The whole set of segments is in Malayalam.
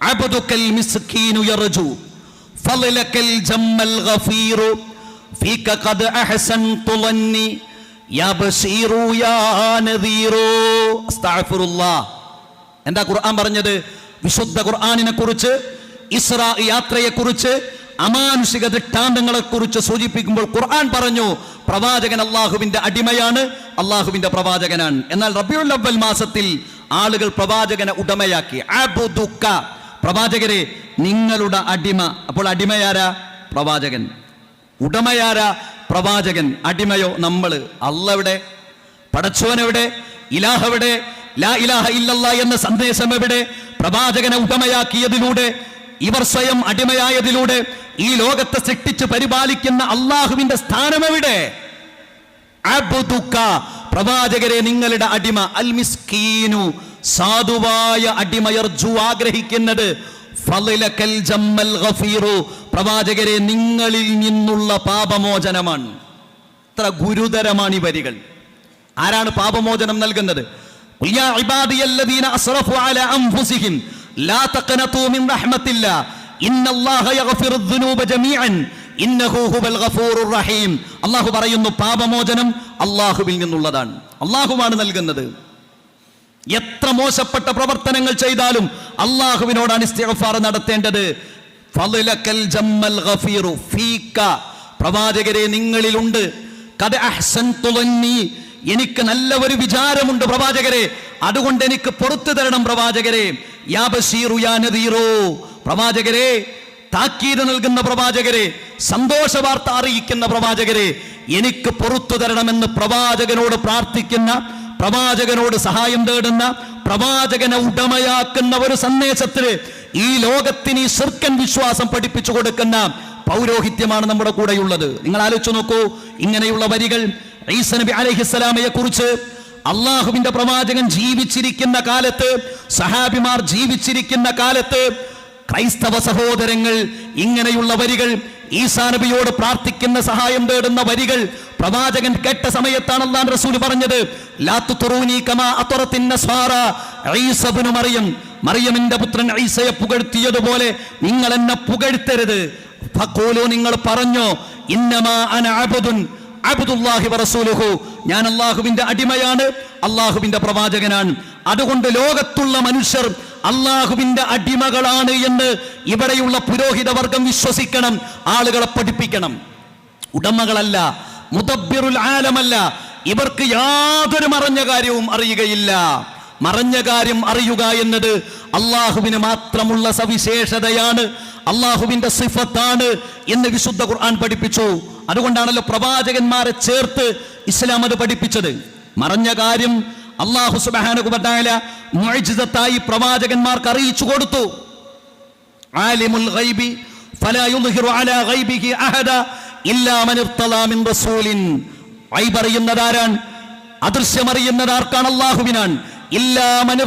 അബ്ദുക്കൽ മിസ്കീനു യർജു الجم ജമ്മൽ ഗഫീറു ഫീക ഖദ് അഹ്സൻതു يا യാ يا യാ നദീറു. അസ്തഗ്ഫിറുല്ലാഹ് എന്താ ഖുർആൻ പറഞ്ഞത്? വിശുദ്ധ ഖുർആാനിനെ കുറിച്ച് ഇസ്രാ യാത്രയെ കുറിച്ച് അമാനുഷിക ദൃഷ്ടാന്തങ്ങളെ കുറിച്ച് സൂചിപ്പിക്കുമ്പോൾ ഖുർആൻ പറഞ്ഞു പ്രവാചകൻ അള്ളാഹുവിന്റെ അടിമയാണ് അള്ളാഹുവിന്റെ പ്രവാചകനാണ്. എന്നാൽ റബിയുൽ അവൽ മാസത്തിൽ ആളുകൾ പ്രവാചകനെ ഉടമയാക്കി. പ്രവാചകരെ നിങ്ങളുടെ അടിമ. അപ്പോൾ അടിമയാരാ? പ്രവാചകൻ. ഉടമയാരാ? പ്രവാചകൻ. അടിമയോ നമ്മൾ അള്ളവിടെ? പടച്ചോനെവിടെ? പടച്ചോൻ എവിടെ ഇലാഹ എവിടെ ലാ ഇലാഹ ഇല്ലല്ല എന്ന സന്ദേശം എവിടെ? പ്രവാചകനെ ഉടമയാക്കിയതിലൂടെ ഇവർ സ്വയം അടിമയായതിലൂടെ ഈ ലോകത്തെ സൃഷ്ടിച്ച് പരിപാലിക്കുന്ന അള്ളാഹുവിന്റെ സ്ഥാനം എവിടെ? പ്രവാചകരെ നിങ്ങളുടെ അടിമ. അൽ മിസ്കീനു സാധുവായ അടിമയർ അടിമയർജു ആഗ്രഹിക്കുന്നത് പ്രവാചകരെ നിങ്ങളിൽ നിന്നുള്ള പാപമോചനമാണ്. ഇത്ര ഗുരുതരമാണ് ഈ വരികൾ. ആരാണ് പാപമോചനം നൽകുന്നത്? അള്ളാഹു പറയുന്നു പാപമോചനം അള്ളാഹുവിൽ നിന്നുള്ളതാണ്. അള്ളാഹുവാണ് നൽകുന്നത്. എത്ര മോശപ്പെട്ട പ്രവർത്തനങ്ങൾ ചെയ്താലും അള്ളാഹുവിനോടാണ് ഇസ്തിഗ്ഫാർ നടത്തേണ്ടത്. ജമ്മൽ ഗഫീറു ഫീക പ്രവാചകരെ നിങ്ങളിലുണ്ട്. എനിക്ക് നല്ല ഒരു വിചാരമുണ്ട് പ്രവാചകരെ. അതുകൊണ്ട് എനിക്ക് പുറത്തു തരണം പ്രവാചകരെ. യാ പ്രവാചകരെ താക്കീത് നൽകുന്ന പ്രവാചകരെ സന്തോഷ വാർത്ത അറിയിക്കുന്ന പ്രവാചകരെ എനിക്ക് പുറത്തു തരണമെന്ന് പ്രവാചകനോട് പ്രാർത്ഥിക്കുന്ന പ്രവാചകനോട് സഹായം തേടുന്ന പ്രവാചകനെ ഉടമയാക്കുന്ന ഒരു സന്ദേശത്തിന് ഈ ലോകത്തിന് ഈ ശിർക്കൻ വിശ്വാസം പഠിപ്പിച്ചു കൊടുക്കുന്ന പൗരോഹിത്യമാണ് നമ്മുടെ കൂടെയുള്ളത്. നിങ്ങൾ ആലോചിച്ചു നോക്കൂ ഇങ്ങനെയുള്ള വരികൾ ഈസ നബി അലഹിസ്സലാമയെ കുറിച്ച് അള്ളാഹുവിന്റെ പ്രവാചകൻ ജീവിച്ചിരിക്കുന്ന കാലത്ത് സഹാബിമാർ ജീവിച്ചിരിക്കുന്ന കാലത്ത് ക്രൈസ്തവ സഹോദരങ്ങൾ ഇങ്ങനെയുള്ള വരികൾ ഈസാനബിയോട് പ്രാർത്ഥിക്കുന്ന സഹായം തേടുന്ന വരികൾ പ്രവാചകൻ കേട്ട സമയത്താണ് അള്ളാൻ റസൂൽ പറഞ്ഞത് മറിയം മറിയമിന്റെ പുത്രൻ ഐസയെ പുകഴ്ത്തിയതുപോലെ നിങ്ങൾ എന്നെ പുകഴ്ത്തരുത്. ഫഖൂലു നിങ്ങൾ പറഞ്ഞോ ഇന്നമാ അന ഞാൻ അള്ളാഹുവിന്റെ അടിമയാണ് അള്ളാഹുവിന്റെ പ്രവാചകനാണ്. അതുകൊണ്ട് ലോകത്തുള്ള മനുഷ്യർ അള്ളാഹുവിന്റെ അടിമകളാണ് എന്ന് ഇവിടെയുള്ള പുരോഹിത വർഗം വിശ്വസിക്കണം ആളുകളെ പഠിപ്പിക്കണം. ഉടമകളല്ല മുദബ്ബിറുൽ ആലമല്ല. ഇവർക്ക് യാതൊരു മറഞ്ഞ കാര്യവും അറിയുകയില്ല. മറഞ്ഞ കാര്യം അറിയുക എന്നത് അള്ളാഹുവിന് മാത്രമുള്ള സവിശേഷതയാണ് അള്ളാഹുവിന്റെ സിഫത്താണ് എന്ന് വിശുദ്ധ ഖുർആൻ പഠിപ്പിച്ചു. അതുകൊണ്ടാണല്ലോ പ്രവാചകന്മാരെ ചേർത്ത് ഇസ്ലാം അത് പഠിപ്പിച്ചത്. മറഞ്ഞ കാര്യം അള്ളാഹു സുബാനുബായ മൊഴിജിതത്തായി പ്രവാചകന്മാർക്ക് അറിയിച്ചു കൊടുത്തു. ആലിമുൽ ഗൈബി അലാ ഗൈബിഹി അഹദ ഇല്ലാ മൻ മിൻ റസൂലിൻ. ഇല്ലാ മൻ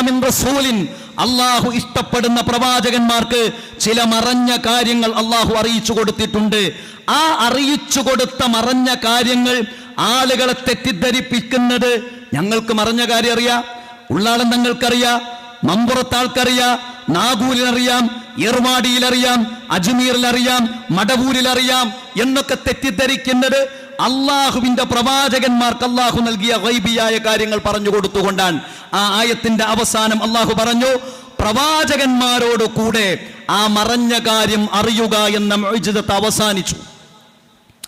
മിൻ റസൂലിൻ. അള്ളാഹു ഇഷ്ടപ്പെടുന്ന പ്രവാചകന്മാർക്ക് ചില മറഞ്ഞ കാര്യങ്ങൾ അള്ളാഹു അറിയിച്ചു കൊടുത്തിട്ടുണ്ട്. ആ അറിയിച്ചു കൊടുത്ത മറഞ്ഞ കാര്യങ്ങൾ ആളുകളെ തെറ്റിദ്ധരിപ്പിക്കുന്നത് ഞങ്ങൾക്ക് മറഞ്ഞ കാര്യം അറിയാം ഉള്ളാടൻ തങ്ങൾക്കറിയാം ആൾക്കറിയാം അജ്മീറിൽ അറിയാം അജ്മീറിലറിയാം മടവൂരിലറിയാം എന്നൊക്കെ തെറ്റിദ്ധരിക്കുന്നത് അള്ളാഹുവിന്റെ പ്രവാചകന്മാർക്ക് അള്ളാഹു നൽകിയ വൈബിയായ കാര്യങ്ങൾ പറഞ്ഞു കൊടുത്തുകൊണ്ടാണ്. ആ ആയത്തിന്റെ അവസാനം അള്ളാഹു പറഞ്ഞു പ്രവാചകന്മാരോട് കൂടെ ആ മറഞ്ഞ കാര്യം അറിയുക എന്ന അവസാനിച്ചു.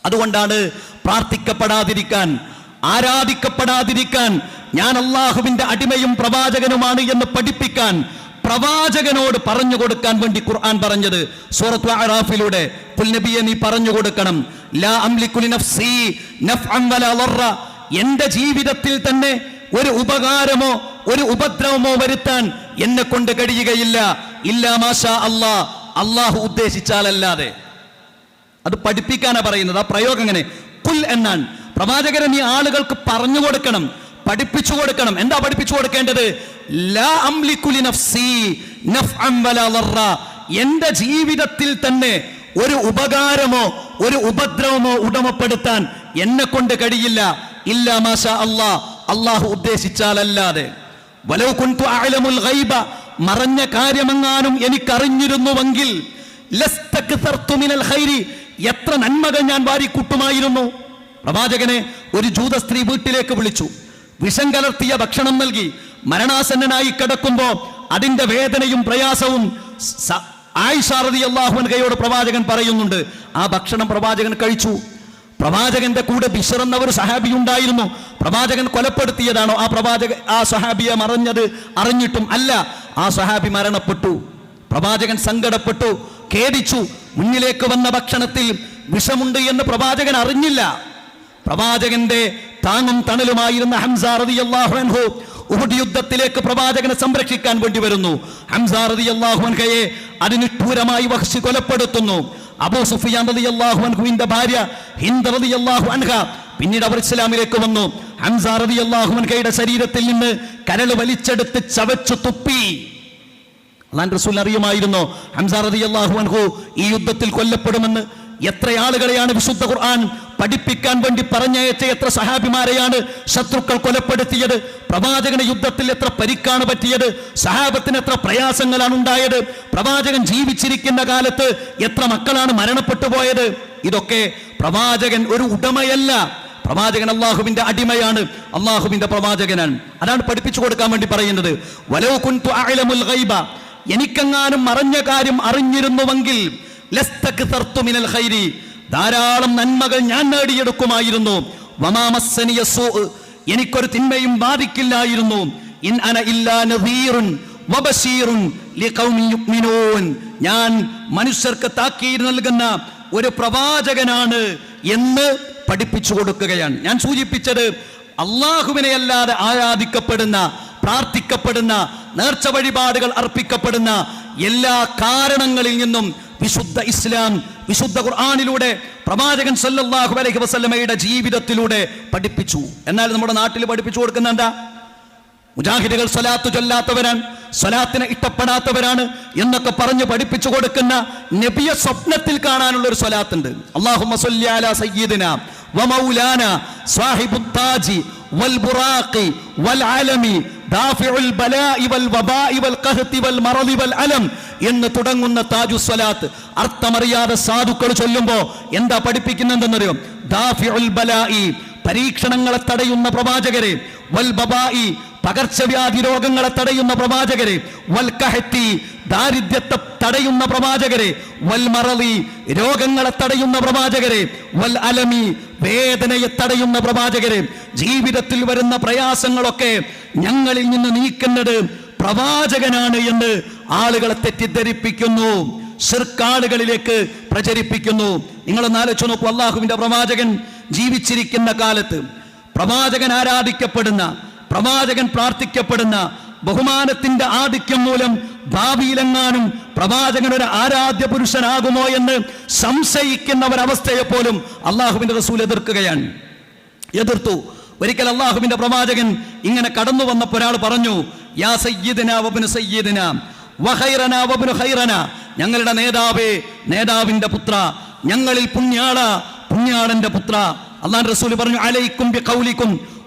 അതുകൊണ്ടാണ് പ്രാർത്ഥിക്കപ്പെടാതിരിക്കാൻ ആരാധിക്കപ്പെടാതിരിക്കാൻ ഞാൻ അള്ളാഹുവിന്റെ അടിമയും പ്രവാചകനുമാണ് എന്ന് പഠിപ്പിക്കാൻ പ്രവാചകനോട് പറഞ്ഞു കൊടുക്കാൻ വേണ്ടി ഖുർആൻ പറഞ്ഞത്. സൂറത്ത് അറാഫിലൂടെ പുൽനബിയെ നീ പറഞ്ഞു കൊടുക്കണം. ലാ അംലിക്കു ലിനഫ്സി നഫ്അൻ വലാ ളറ എന്റെ ജീവിതത്തിൽ തന്നെ ഒരു ഉപകാരമോ ഒരു ഉപദ്രവമോ വരുത്താൻ എന്നെ കൊണ്ട് കഴിയുകയില്ല. ഇല്ലാ മാഷാ അല്ലാ അള്ളാഹു ഉദ്ദേശിച്ചാലല്ലാതെ. അത് പഠിപ്പിക്കാനാ പറയുന്നത്. ആ പ്രയോഗം എങ്ങനെ? കുൽ എന്നാണ് പ്രവാചകൻ ഈ ആളുകൾക്ക് പറഞ്ഞു കൊടുക്കണം പഠിപ്പിച്ചു കൊടുക്കണം. എന്താ പഠിപ്പിച്ചു കൊടുക്കേണ്ടത്. എന്റെ ജീവിതത്തിൽ തന്നെ ഒരു ഉപകാരമോ ഒരു ഉപദ്രവമോ ഉടമപ്പെടുത്താൻ എന്നെ കൊണ്ട് കഴിയില്ല. ഇല്ല മാഷ അള്ളാ അള്ളാഹു ഉദ്ദേശിച്ചാലല്ലാതെ. ഗൈബ. മറഞ്ഞ കാര്യമെങ്ങാനും എനിക്കറിഞ്ഞിരുന്നുവെങ്കിൽ എത്ര നന്മകൾ ഞാൻ വാരിക്കൂട്ടുമായിരുന്നു പ്രവാചകനെ ഒരു ജൂത സ്ത്രീ വീട്ടിലേക്ക് വിളിച്ചു. വിഷം കലർത്തിയ ഭക്ഷണം നൽകി മരണാസന്നനായി കിടക്കുമ്പോ അതിന്റെ വേദനയും പ്രയാസവും ആയിഷാറതി അൻഹയോട് പ്രവാചകൻ പറയുന്നുണ്ട്. ആ ഭക്ഷണം പ്രവാചകൻ കഴിച്ചു. പ്രവാചകന്റെ കൂടെ ബിഷർ ഒരു സഹാബി ഉണ്ടായിരുന്നു. പ്രവാചകൻ കൊലപ്പെടുത്തിയതാണോ? ആ പ്രവാചക ആ സഹാബിയെ മറഞ്ഞത് അറിഞ്ഞിട്ടും അല്ല. ആ സഹാബി മരണപ്പെട്ടു. പ്രവാചകൻ സങ്കടപ്പെട്ടു ഖേദിച്ചു. മുന്നിലേക്ക് വന്ന ഭക്ഷണത്തിൽ വിഷമുണ്ട് എന്ന് പ്രവാചകൻ അറിഞ്ഞില്ല. പ്രവാചകന്റെ താങ്ങും തണലുമായിരുന്ന ഹംസ റളിയല്ലാഹു അൻഹു ഉഹുദ് യുദ്ധത്തിലേക്ക് പ്രവാചകനെ സംരക്ഷിക്കാൻ വേണ്ടി വരുന്നു. ഹംസ റളിയല്ലാഹു അൻഹയെ അതിനിഷ്ഠൂരമായി വഹ്ഷി കൊലപ്പെടുത്തുന്നു. അബൂ സുഫിയാൻ ഭാര്യ ഹിന്ദ് അൻഹ പിന്നീട് അവർ ഇസ്ലാമിലേക്ക് വന്നു. ഹംസ റളിയല്ലാഹു അൻഹയുടെ ശരീരത്തിൽ നിന്ന് കരൾ വലിച്ചെടുത്ത് ചവച്ചു തുപ്പി. അള്ളാൻ റസൂൽ അറിയുമായിരുന്നോ. ഹംസ റളിയല്ലാഹു അൻഹു ഈ യുദ്ധത്തിൽ കൊല്ലപ്പെടുമെന്ന്. എത്ര ആളുകളെയാണ് വിശുദ്ധ ഖുർആൻ പഠിപ്പിക്കാൻ വേണ്ടി പറഞ്ഞയച്ച എത്ര സഹാബിമാരെയാണ് ശത്രുക്കൾ കൊലപ്പെടുത്തിയത്? പ്രവാചകന് യുദ്ധത്തിൽ എത്ര പരിക്കാണ് പറ്റിയത്? സഹാബത്തിന് എത്ര പ്രയാസങ്ങളാണ് ഉണ്ടായത്? പ്രവാചകൻ ജീവിച്ചിരിക്കുന്ന കാലത്ത് എത്ര മക്കളാണ് മരണപ്പെട്ടു പോയത്? ഇതൊക്കെ പ്രവാചകൻ ഒരു ഉടമയല്ല. പ്രവാചകൻ അള്ളാഹുവിന്റെ അടിമയാണ്. അള്ളാഹുവിന്റെ പ്രവാചകനാണ്. അതാണ് പഠിപ്പിച്ചു കൊടുക്കാൻ വേണ്ടി പറയുന്നത്. വലോ ഗൈബ എനിക്കെങ്ങാനും അറിഞ്ഞ കാര്യം അറിഞ്ഞിരുന്നുവെങ്കിൽ ധാരാളം നന്മകൾ ഞാൻ നേടിയെടുക്കുമായിരുന്നു. എനിക്കൊരു തിന്മയും ബാധിക്കില്ലായിരുന്നു. ഇൻ അന ഇല്ലാ ഞാൻ മനുഷ്യർക്ക് താക്കീര് നൽകുന്ന ഒരു പ്രവാചകനാണ് എന്ന് പഠിപ്പിച്ചു കൊടുക്കുകയാണ്. ഞാൻ സൂചിപ്പിച്ചത് അള്ളാഹുവിനെ അല്ലാതെ ആരാധിക്കപ്പെടുന്ന പ്രാർത്ഥിക്കപ്പെടുന്ന നേർച്ച വഴിപാടുകൾ അർപ്പിക്കപ്പെടുന്ന എല്ലാ കാരണങ്ങളിൽ നിന്നും വിശുദ്ധ ഇസ്ലാം വിശുദ്ധ ഖുർആാനിലൂടെ പ്രവാചകൻ സല്ലല്ലാഹു അലൈഹി വസല്ലമയുടെ ജീവിതത്തിലൂടെ പഠിപ്പിച്ചു. എന്നാൽ നമ്മുടെ നാട്ടിൽ പഠിപ്പിച്ചു കൊടുക്കുന്ന എന്താ? മുജാഹിദുകൾ സ്വലാത്ത് ചൊല്ലാത്തവരാണ് സ്വലാത്തിനെ ഇഷ്ടപ്പെടാത്തവരാണ് എന്നൊക്കെ പറഞ്ഞ് പഠിപ്പിച്ചു കൊടുക്കുന്ന നബിയ സ്വപ്നത്തിൽ കാണാനുള്ള ഒരു സ്വലാത്തുണ്ട്. അള്ളാഹു സയ്യിദിന വമൗലാന സാഹിബുത്താജി വൽ ബുറാഖി വൽ ആലമി അലം എന്ന് തുടങ്ങുന്ന താജു സ്വലാത്ത് അർത്ഥമറിയാതെ സാധുക്കൾ ചൊല്ലുമ്പോ എന്താ പഠിപ്പിക്കുന്നെന്നറിയോ ബലായി പരീക്ഷണങ്ങളെ തടയുന്ന പ്രവാചകരെ വൽ പകർച്ചവ്യാധി രോഗങ്ങളെ തടയുന്ന പ്രവാചകരെ വൽ കഹത്തി ദാരിദ്ര്യത്തെ തടയുന്ന പ്രവാചകരെ വൽ മറലി രോഗങ്ങളെ തടയുന്ന പ്രവാചകരെ വൽ അലമി വേദനയെ തടയുന്ന പ്രവാചകരെ ജീവിതത്തിൽ വരുന്ന പ്രയാസങ്ങളൊക്കെ ഞങ്ങളിൽ നിന്ന് നീക്കുന്നത് പ്രവാചകനാണ് എന്ന് ആളുകളെ തെറ്റിദ്ധരിപ്പിക്കുന്നു ഷിർക്കാളുകളിലേക്ക് പ്രചരിപ്പിക്കുന്നു. നിങ്ങളൊന്ന് ആലോചിച്ച് നോക്കൂ അള്ളാഹുവിന്റെ പ്രവാചകൻ ജീവിച്ചിരിക്കുന്ന കാലത്ത് പ്രവാചകൻ ആരാധിക്കപ്പെടുന്ന പ്രവാചകൻ പ്രാർത്ഥിക്കപ്പെടുന്ന ബഹുമാനത്തിന്റെ ആധിക്യം മൂലം ഭാവിയിലെങ്ങാനും പ്രവാചകൻ ഒരു ആരാധ്യ പുരുഷനാകുമോ എന്ന് സംശയിക്കുന്ന ഒരവസ്ഥയെ പോലും അള്ളാഹുവിന്റെ റസൂൽ എതിർക്കുകയാണ്. എതിർത്തു. ഒരിക്കൽ അള്ളാഹുവിന്റെ പ്രവാചകൻ ഇങ്ങനെ കടന്നു വന്നപ്പോൾ ഒരാൾ പറഞ്ഞു യാ സയ്യിദിന വബ്നു സയ്യിദിന വഹൈറന വബ്നു ഞങ്ങളുടെ നേതാവേ നേതാവിന്റെ പുത്ര ഞങ്ങളിൽ പുണ്യാള പുണ്യാളന്റെ പുത്ര. അള്ളാഹ് റസൂൽ പറഞ്ഞു അലൈക്കും ബി ഖൗലിക്കും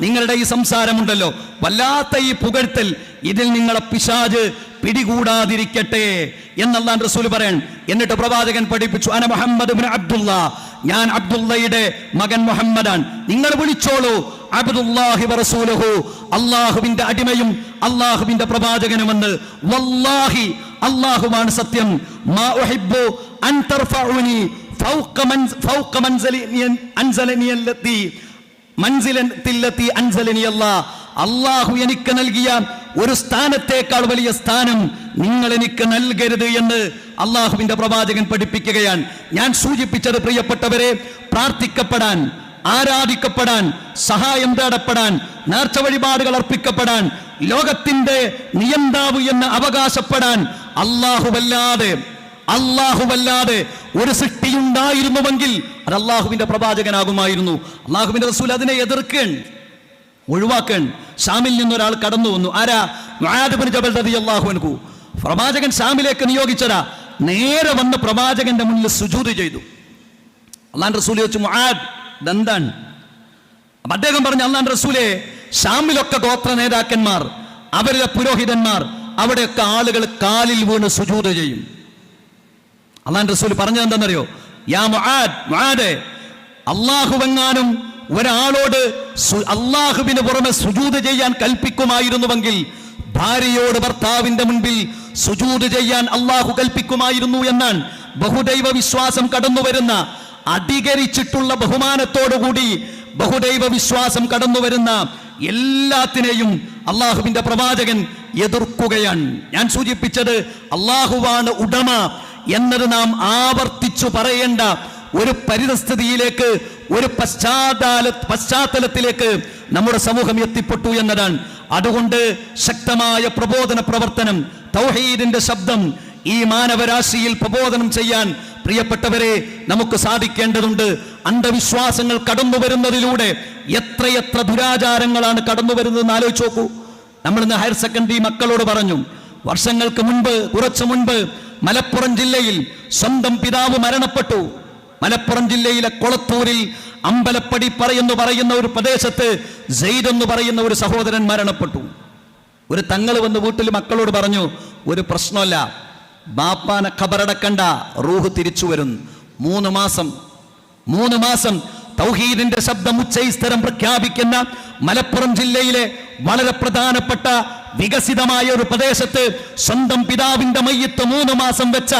നിങ്ങളുടെ ഈ സംസാരമുണ്ടല്ലോ. വല്ലാത്ത ഈ പുകഴ്ത്തൽ. ഇതിൽ നിങ്ങളെ പിശാജ് പിടികൂടാതിരിക്കട്ടെ എന്നല്ലാൻ റസൂൽ പറയാൻ എന്നിട്ട് പ്രവാചകൻ പഠിപ്പിച്ചു അന മുഹമ്മദ് അബ്ദുള്ള ഞാൻ അബ്ദുള്ളയുടെ മകൻ മുഹമ്മദാണ്. നിങ്ങൾ വിളിച്ചോളൂ. അബ്ദുല്ലാഹി വറസൂലുഹു അള്ളാഹുവിന്റെ അടിമയും അള്ളാഹുവിന്റെ പ്രവാചകനുമെന്ന്. വല്ലാഹി അള്ളാഹുവാണ് സത്യം. മാ അൻ തർഫഉനി. അള്ളാഹു എനിക്ക് നൽകിയ ഒരു സ്ഥാനത്തേക്കാൾ വലിയ സ്ഥാനം നിങ്ങൾ എനിക്ക് നൽകരുത് എന്ന് അള്ളാഹുവിന്റെ പ്രവാചകൻ പഠിപ്പിക്കുകയാണ്. ഞാൻ സൂചിപ്പിച്ചത് പ്രിയപ്പെട്ടവരെ പ്രാർത്ഥിക്കപ്പെടാൻ ആരാധിക്കപ്പെടാൻ സഹായം തേടപ്പെടാൻ നേർച്ച വഴിപാടുകൾ അർപ്പിക്കപ്പെടാൻ ലോകത്തിന്റെ നിയന്താവ് എന്ന് അവകാശപ്പെടാൻ അള്ളാഹുവല്ലാതെ അള്ളാഹുവല്ലാതെ ഒരു സൃഷ്ടിയുണ്ടായിരുന്നുവെങ്കിൽ അത് അള്ളാഹുവിന്റെ പ്രവാചകനാകുമായിരുന്നു. അള്ളാഹുവിന്റെ റസൂൽ അതിനെ എതിർക്കൺ ഒഴിവാക്കൺ. ഷാമിൽ നിന്നൊരാൾ കടന്നു വന്നു. ആരാ? ജബൽ പ്രവാചകൻ ഷാമിലേക്ക് നിയോഗിച്ചതാ. നേരെ വന്ന് പ്രവാചകന്റെ മുന്നിൽ സുജൂദ് ചെയ്തു. അള്ളാൻ റസൂൽ ചോദിച്ചു മുആദ് അപ്പൊ അദ്ദേഹം പറഞ്ഞു അള്ളാൻ റസൂലെ ഷാമിലൊക്കെ ഗോത്ര നേതാക്കന്മാർ അവരുടെ പുരോഹിതന്മാർ അവിടെയൊക്കെ ആളുകൾ കാലിൽ വീണ് സുജൂത് ചെയ്യും. അള്ളാൻ റസൂൽ പറഞ്ഞത് എന്താണെന്നറിയോ? യാ മുആദ് അള്ളാഹുവെങ്ങാനും ഒരാളോട് അള്ളാഹുവിന് പുറമെ സുജൂത് ചെയ്യാൻ കൽപ്പിക്കുമായിരുന്നുവെങ്കിൽ ഭാര്യയോട് ഭർത്താവിന്റെ മുൻപിൽ സുജൂത് ചെയ്യാൻ അള്ളാഹു കൽപ്പിക്കുമായിരുന്നു എന്നാണ് ബഹുദൈവ വിശ്വാസം കടന്നു വരുന്ന അധികരിച്ചിട്ടുള്ള ബഹുമാനത്തോടുകൂടി ബഹുദൈവ വിശ്വാസം കടന്നു വരുന്ന എല്ലാത്തിനെയും അള്ളാഹുവിന്റെ പ്രവാചകൻ എതിർക്കുകയാണ്. ഞാൻ സൂചിപ്പിച്ചത് അള്ളാഹുവാണ് ഉടമ എന്നത് നാം ആവർത്തിച്ചു പറയേണ്ട ഒരു പരിതസ്ഥിതിയിലേക്ക് ഒരു പശ്ചാത്തല പശ്ചാത്തലത്തിലേക്ക് നമ്മുടെ സമൂഹം എത്തിപ്പെട്ടു എന്നതാണ്. അതുകൊണ്ട് ശക്തമായ പ്രബോധന പ്രവർത്തനം തൗഹീദിന്റെ ശബ്ദം ഈ മാനവരാശിയിൽ പ്രബോധനം ചെയ്യാൻ പ്രിയപ്പെട്ടവരെ നമുക്ക് സാധിക്കേണ്ടതുണ്ട്. അന്ധവിശ്വാസങ്ങൾ കടന്നു വരുന്നതിലൂടെ എത്രയെത്ര ദുരാചാരങ്ങളാണ് കടന്നു വരുന്നതെന്ന് ആലോചിച്ച് നോക്കൂ. നമ്മൾ ഇന്ന് ഹയർ സെക്കൻഡറി മക്കളോട് പറഞ്ഞു വർഷങ്ങൾക്ക് മുൻപ് കുറച്ചു മുൻപ് മലപ്പുറം ജില്ലയിൽ സ്വന്തം പിതാവ് മരണപ്പെട്ടു. മലപ്പുറം ജില്ലയിലെ കൊളത്തൂരിൽ അമ്പലപ്പടി പറയുന്നു പറയുന്ന ഒരു പ്രദേശത്ത് സെയ്ദ് എന്ന് പറയുന്ന ഒരു സഹോദരൻ മരണപ്പെട്ടു. ഒരു തങ്ങൾ വന്ന് വീട്ടിൽ മക്കളോട് പറഞ്ഞു ഒരു പ്രശ്നമല്ല. ബാപ്പാനെ ഖബറടക്കണ്ട. റൂഹ് തിരിച്ചു വരും. മൂന്ന് മാസം മൂന്ന് മാസം തൗഹീദിന്റെ ശബ്ദം ഉച്ചൈസ്തരം പ്രഖ്യാപിക്കുന്ന മലപ്പുറം ജില്ലയിലെ വളരെ പ്രധാനപ്പെട്ട വികസിതമായ ഒരു പ്രദേശത്ത് സ്വന്തം പിതാവിന്റെ മയ്യത്ത് മൂന്ന് മാസം വെച്ച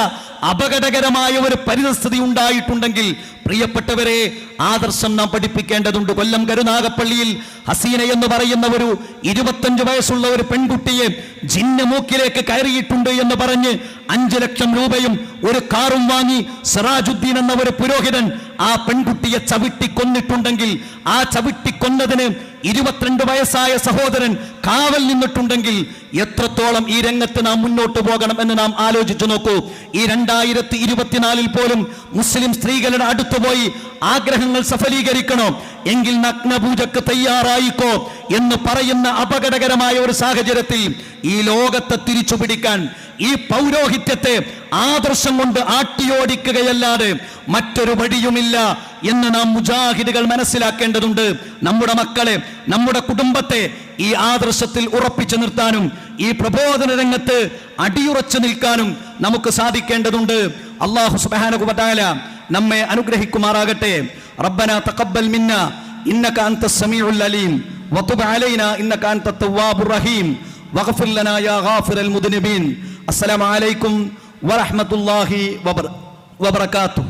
അപകടകരമായ ഒരു പരിതസ്ഥിതി ഉണ്ടായിട്ടുണ്ടെങ്കിൽ പ്രിയപ്പെട്ടവരെ ആദർശം നാം പഠിപ്പിക്കേണ്ടതുണ്ട്. കൊല്ലം കരുനാഗപ്പള്ളിയിൽ ഹസീന എന്ന് പറയുന്ന ഒരു ഇരുപത്തഞ്ച് വയസ്സുള്ള ഒരു പെൺകുട്ടിയെ ജിന്ന മൂക്കിലേക്ക് കയറിയിട്ടുണ്ട് എന്ന് പറഞ്ഞ് അഞ്ചു ലക്ഷം രൂപയും ഒരു കാറും വാങ്ങി സിറാജുദ്ദീൻ എന്ന ഒരു പുരോഹിതൻ ആ പെൺകുട്ടിയെ ചവിട്ടിക്കൊന്നിട്ടുണ്ടെങ്കിൽ ആ ചവിട്ടിക്കൊന്നതിന് ഇരുപത്തിരണ്ട് വയസ്സായ സഹോദരൻ കാവൽ നിന്നിട്ടുണ്ടെങ്കിൽ എത്രത്തോളം ഈ രംഗത്ത് നാം മുന്നോട്ട് പോകണം എന്ന് നാം ആലോചിച്ചു നോക്കൂ. ഈ രണ്ടായിരത്തി ഇരുപത്തിനാലിൽ പോലും മുസ്ലിം സ്ത്രീകളുടെ അടുത്ത് പോയി ആഗ്രഹങ്ങൾ സഫലീകരിക്കണോ? എങ്കിൽ നഗ്നപൂജക്ക് തയ്യാറായിക്കോ എന്ന് പറയുന്ന അപകടകരമായ ഒരു സാഹചര്യത്തിൽ ഈ ലോകത്തെ തിരിച്ചു പിടിക്കാൻ ഈ പൗരോഹിത്യത്തെ ആദർശം കൊണ്ട് ആട്ടിയോടിക്കുകയല്ലാതെ മറ്റൊരു വഴിയുമില്ല എന്ന് നാം മുജാഹിദുകൾ മനസ്സിലാക്കേണ്ടതുണ്ട്. നമ്മുടെ മക്കളെ നമ്മുടെ കുടുംബത്തെ ഈ ആദർശത്തിൽ ഉറപ്പിച്ചു നിർത്താനും ഈ പ്രബോധന രംഗത്ത് അടിയുറച്ചു നിൽക്കാനും നമുക്ക് സാധിക്കേണ്ടതുണ്ട്. അള്ളാഹു സുബാനകുബാല നമ്മെ അനുഗ്രഹിക്കുമാറാകട്ടെ. റബ്ബന തഖബ്ബൽ മിന്ന ഇന്നക അൻത സമീഉൽ അലീം വതുബ് അലൈന ഇന്നക അൻത തവ്വാബുർ റഹീം വഗ്ഫിർ ലനാ യാ ഗാഫിറൽ മുദ്നിബീൻ. അസ്സലാമു അലൈക്കും വറഹ്മത്തുള്ളാഹി വബറകാതു